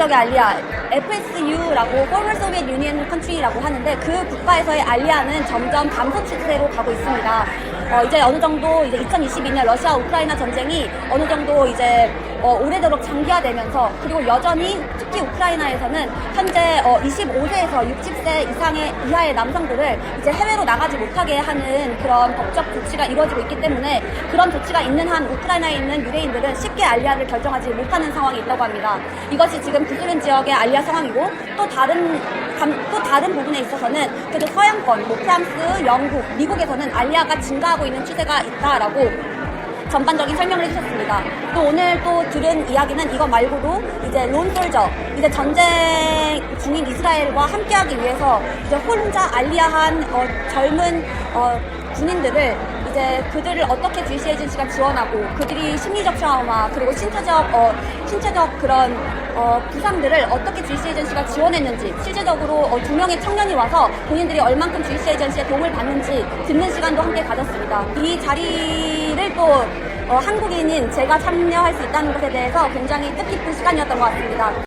지역의 알리아 FSU라고 Former Soviet Union Country라고 하는데 그 국가에서의 알리아는 점점 감소 추세로 가고 있습니다. 어, 이제 어느 정도 이제 2022년 러시아 우크라이나 전쟁이 어느 정도 이제 어, 오래도록 장기화되면서 그리고 여전히 특히 우크라이나에서는 현재 어, 25세에서 60세 이상의 이하의 남성들을 이제 해외로 나가지 못하게 하는 그런 법적 조치가 이루어지고 있기 때문에 그런 조치가 있는 한 우크라이나에 있는 유대인들은 쉽게 알리아를 결정하지 못하는 상황이 있다고 합니다. 이것이 지금 구소련 지역의 알리아 상황이고 또 다른 감- 또 다른 부분에 있어서는 그래도 서양권, 뭐 프랑스, 영국, 미국에서는 알리아가 증가하고 있는 추세가 있다라고 전반적인 설명을 해주셨습니다. 또 오늘 또 들은 이야기는 이거 말고도 이제 론솔저, 이제 전쟁 중인 이스라엘과 함께하기 위해서 이제 혼자 알리아한 어, 젊은 어, 군인들을 이제 그들을 어떻게 GC 에이전시가 지원하고 그들이 심리적 트라우마 그리고 신체적 어, 신체적 그런 어, 부상들을 어떻게 GC 에이전시가 지원했는지 실제적으로 어, 두 명의 청년이 와서 본인들이 얼만큼 GC 에이전시의 도움을 받는지 듣는 시간도 함께 가졌습니다. 이 자리 를또 어, 한국인인 제가 참여할 수 있다는 것에 대해서 굉장히 뜻깊은 시간이었던 것 같습니다.